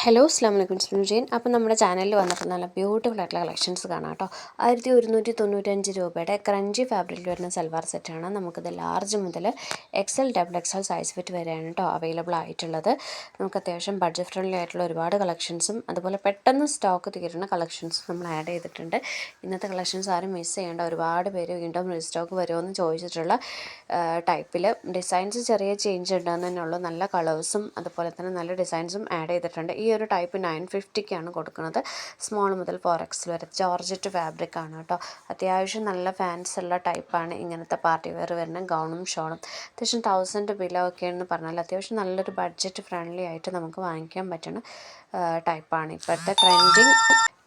Hello അസ്ലാം വലൈക്കും സ്നുജൈൻ അപ്പോൾ നമ്മുടെ ചാനലിൽ വന്നിട്ട് നല്ല ബ്യൂട്ടിഫുൾ ആയിട്ടുള്ള കളക്ഷൻസ് കാണാം കേട്ടോ ആയിരത്തി ഒരുന്നൂറ്റി തൊണ്ണൂറ്റഞ്ച് രൂപയുടെ ക്രഞ്ചി ഫാബ്രിക്കിൽ വരുന്ന സൽവാർ സെറ്റാണ് നമുക്കിത് ലാർജ് മുതൽ XL double XL size fit വരെയാണ് കേട്ടോ അവൈലബിൾ ആയിട്ടുള്ളത്. നമുക്ക് അത്യാവശ്യം ബഡ്ജറ്റ് ഫ്രണ്ട്ലി ആയിട്ടുള്ള ഒരുപാട് കളക്ഷൻസും അതുപോലെ പെട്ടെന്ന് സ്റ്റോക്ക് തീരുന്ന കളക്ഷൻസും നമ്മൾ ആഡ് ചെയ്തിട്ടുണ്ട്. ഇന്നത്തെ കളക്ഷൻസ് ആരും മിസ് ചെയ്യേണ്ട ഒരുപാട് പേര് വീണ്ടും റീസ്റ്റോക്ക് വരുമെന്ന് ചോദിച്ചിട്ടുള്ള ടൈപ്പിൽ ഡിസൈൻസ് ചെറിയ ചേഞ്ച് ഉണ്ടെന്ന് തന്നെയുള്ളൂ നല്ല കളേഴ്സും അതുപോലെ തന്നെ നല്ല ഡിസൈൻസും ആഡ് ചെയ്തിട്ടുണ്ട്. ഈ ഒരു ടൈപ്പ് നയൻ ഫിഫ്റ്റിക്കാണ് കൊടുക്കുന്നത്. സ്മോൾ മുതൽ ഫോർ എക്സ് വരെ. ജോർജറ്റ് ഫാബ്രിക് ആണ് കേട്ടോ. അത്യാവശ്യം നല്ല ഫാൻസ് ഉള്ള ടൈപ്പാണ് ഇങ്ങനത്തെ പാർട്ടി വെയർ വരുന്ന ഗൗണും ഷോളും. അത്യാവശ്യം തൗസൻഡ് ബിലോ ഒക്കെയാണെന്ന് പറഞ്ഞാൽ അത്യാവശ്യം നല്ലൊരു ബഡ്ജറ്റ് ഫ്രണ്ട്ലി ആയിട്ട് നമുക്ക് വാങ്ങിക്കാൻ പറ്റുന്ന ടൈപ്പാണ്. ഇപ്പോഴത്തെ ട്രെൻഡിങ്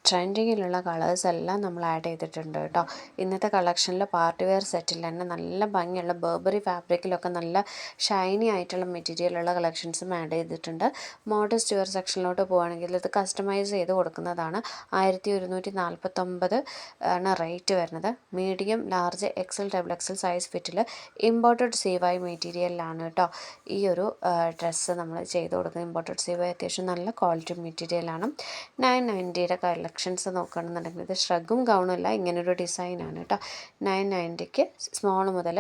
ട്രെൻഡിങ്ങിലുള്ള കളേഴ്സ് എല്ലാം നമ്മൾ ആഡ് ചെയ്തിട്ടുണ്ട് കേട്ടോ. ഇന്നത്തെ കളക്ഷനിൽ പാർട്ടി വെയർ സെറ്റിൽ തന്നെ നല്ല ഭംഗിയുള്ള ബേബറി ഫാബ്രിക്കിലൊക്കെ നല്ല ഷൈനി ആയിട്ടുള്ള മെറ്റീരിയലുള്ള കളക്ഷൻസും ആഡ് ചെയ്തിട്ടുണ്ട്. മോഡസ്റ്റ് വെയർ സെക്ഷനിലോട്ട് പോവുകയാണെങ്കിൽ ഇത് കസ്റ്റമൈസ് ചെയ്ത് കൊടുക്കുന്നതാണ്. ആയിരത്തി ഒരുന്നൂറ്റി നാൽപ്പത്തൊമ്പത് ആണ് റേറ്റ് വരുന്നത് medium large XL double XL size ഫിറ്റിൽ imported സീവായി മെറ്റീരിയലിലാണ് കേട്ടോ. ഈ ഒരു ഡ്രസ്സ് നമ്മൾ ചെയ്ത് കൊടുക്കുന്നത്. ഇമ്പോർട്ടഡ് സീവായി അത്യാവശ്യം നല്ല ക്വാളിറ്റി മെറ്റീരിയലാണ് നയൻ നയന്റിയുടെ കളക്ഷൻസ് നോക്കുകയാണെന്നുണ്ടെങ്കിൽ ഇത് ഷ്രഗും ഗൗണും അല്ല ഇങ്ങനൊരു ഡിസൈനാണ് കേട്ടോ. നയൻ നയന്റിക്ക് സ്മോൾ മുതൽ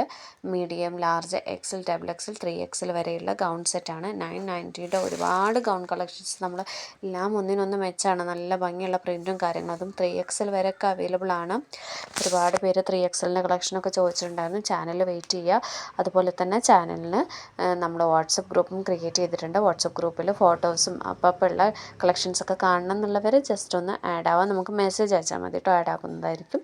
medium large XL double XL three XL വരെയുള്ള ഗൗൺ സെറ്റാണ് നയൻ നയന്റിയുടെ ഒരുപാട് ഗൗൺ കളക്ഷൻസ് നമ്മൾ എല്ലാം ഒന്നിനൊന്ന് മെച്ചാണ് നല്ല ഭംഗിയുള്ള പ്രിന്റും കാര്യങ്ങളും അതും ത്രീ എക്സൽ വരെയൊക്കെ അവൈലബിൾ ആണ്. ഒരുപാട് പേര് ത്രീ എക്സലിന്റെ കളക്ഷനൊക്കെ ചോദിച്ചിട്ടുണ്ടായിരുന്നു. ചാനൽ വെയിറ്റ് ചെയ്യുക. അതുപോലെ തന്നെ ചാനലിന് നമ്മൾ വാട്സപ്പ് ഗ്രൂപ്പും ക്രിയേറ്റ് ചെയ്തിട്ടുണ്ട്. വാട്സപ്പ് ഗ്രൂപ്പിൽ ഫോട്ടോസും അപ്പം ഉള്ള കളക്ഷൻസൊക്കെ കാണണം എന്നുള്ളവർ ജസ്റ്റ് ഒന്ന് ആഡ് ആവാം. നമുക്ക് മെസ്സേജ് അയച്ചാൽ മതി കേട്ടോ ആഡ് ആകുന്നതായിരിക്കും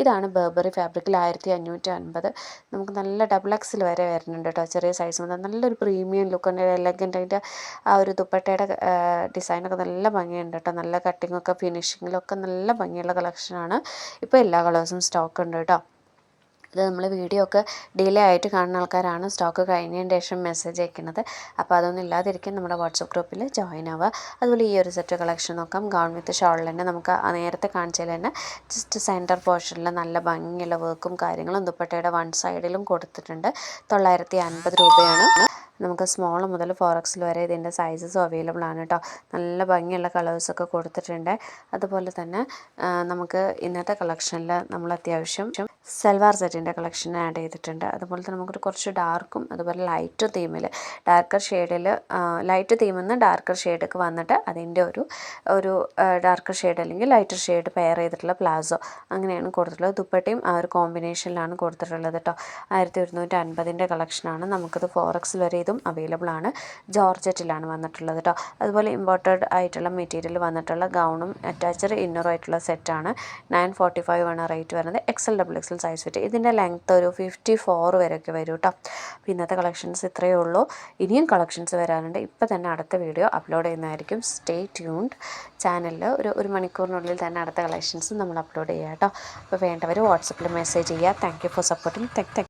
ഇതാണ് ബർബറി ഫാബ്രിക്കിൽ ആയിരത്തി അഞ്ഞൂറ്റി അൻപത് നമുക്ക് നല്ല ഡബിൾ എക്സിൽ വരെ വരുന്നുണ്ട് കേട്ടോ ചെറിയ സൈസ് മുതൽ നല്ലൊരു പ്രീമിയം ലുക്ക് ഉണ്ട്. എലഗന്റ് അതിന്റെ ആ ഒരു ദുപ്പട്ടയുടെ ഡിസൈനൊക്കെ നല്ല ഭംഗിയുണ്ട് കേട്ടോ നല്ല കട്ടിങ്ങൊക്കെ ഫിനിഷിങ്ങിലൊക്കെ നല്ല ഭംഗിയുള്ള കളക്ഷനാണ് ഇപ്പോൾ എല്ലാ കളേഴ്സും സ്റ്റോക്ക് ഉണ്ട് കേട്ടോ ഇത് നമ്മൾ വീഡിയോ ഒക്കെ ഡിലേ ആയിട്ട് കാണുന്ന ആൾക്കാരാണ്. സ്റ്റോക്ക് കഴിഞ്ഞതിന് ശേഷം മെസ്സേജ് അയക്കുന്നത്. അപ്പോൾ അതൊന്നും ഇല്ലാതിരിക്കാൻ നമ്മുടെ വാട്സപ്പ് ഗ്രൂപ്പിൽ ജോയിൻ ആവുക. അതുപോലെ ഈ ഒരു സെറ്റ് കളക്ഷൻ നോക്കാം. ഗൗൺ വിത്ത് ഷോളിൽ തന്നെ നമുക്ക് നേരത്തെ കാണിച്ചതിൽ തന്നെ ജസ്റ്റ് സെന്റർ പോർഷനിൽ നല്ല ഭംഗിയുള്ള വർക്കും കാര്യങ്ങളും ദുപ്പട്ടയുടെ വൺ സൈഡിലും കൊടുത്തിട്ടുണ്ട്. തൊള്ളായിരത്തി അൻപത് രൂപയാണ്. നമുക്ക് സ്മോൾ മുതൽ ഫോർ എക്സിൽ വരെ ഇതിന്റെ സൈസസ് അവൈലബിൾ ആണ് കേട്ടോ നല്ല ഭംഗിയുള്ള കളേഴ്സൊക്കെ കൊടുത്തിട്ടുണ്ട്. അതുപോലെ തന്നെ നമുക്ക് ഇന്നത്തെ കളക്ഷനിൽ നമ്മൾ അത്യാവശ്യം സൽവാർ സെറ്റിന്റെ കളക്ഷൻ ആഡ് ചെയ്തിട്ടുണ്ട്. അതുപോലെ തന്നെ നമുക്കൊരു കുറച്ച് ഡാർക്കും അതുപോലെ ലൈറ്റ് തീമിൽ ഡാർക്കർ ഷെയ്ഡിൽ ലൈറ്റ് തീമിൽ നിന്ന് ഡാർക്കർ ഷെയ്ഡൊക്കെ വന്നിട്ട് അതിന്റെ ഒരു ഒരു ഡാർക്കർ ഷെയ്ഡ് അല്ലെങ്കിൽ ലൈറ്റർ ഷെയ്ഡ് പെയർ ചെയ്തിട്ടുള്ള പ്ലാസോ അങ്ങനെയാണ് കൊടുത്തിട്ടുള്ളത്. ദുപ്പട്ടയും ആ ഒരു കോമ്പിനേഷനിലാണ് കൊടുത്തിട്ടുള്ളത് കേട്ടോ ആയിരത്തി ഒരുന്നൂറ്റി അൻപതിന്റെ കളക്ഷനാണ് നമുക്കത് ഫോറക്സിൽ വരെ ഇതും അവൈലബിൾ ആണ്. ജോർജറ്റിലാണ് വന്നിട്ടുള്ളത് കേട്ടോ അതുപോലെ ഇമ്പോർട്ടഡ് ആയിട്ടുള്ള മെറ്റീരിയൽ വന്നിട്ടുള്ള ഗൗണും അറ്റാച്ചഡ് ഇന്നറും ആയിട്ടുള്ള സെറ്റാണ് നയൻ ഫോർട്ടി ഫൈവ് ആണ് റേറ്റ് വരുന്നത്. എക്സൽ ഡബിൾ എക്സൽ സൈസ് പറ്റും ഇതിന്റെ ലെങ്ത്ത് ഒരു ഫിഫ്റ്റി ഫോർ വരെയൊക്കെ വരും കേട്ടോ അപ്പോൾ ഇന്നത്തെ കളക്ഷൻസ് ഇത്രയേ ഉള്ളൂ. ഇനിയും കളക്ഷൻസ് വരാനുണ്ട്. ഇപ്പോൾ തന്നെ അടുത്ത വീഡിയോ അപ്ലോഡ് ചെയ്യുന്നതായിരിക്കും. സ്റ്റേ ട്യൂൺഡ് ചാനലിൽ ഒരു ഒരു മണിക്കൂറിനുള്ളിൽ തന്നെ അടുത്ത കളക്ഷൻസ് നമ്മൾ അപ്ലോഡ് ചെയ്യാം കേട്ടോ അപ്പോൾ വേണ്ടവർ വാട്സപ്പിൽ മെസ്സേജ് ചെയ്യുക താങ്ക് ഫോർ സപ്പോർട്ടിങ് താങ്ക്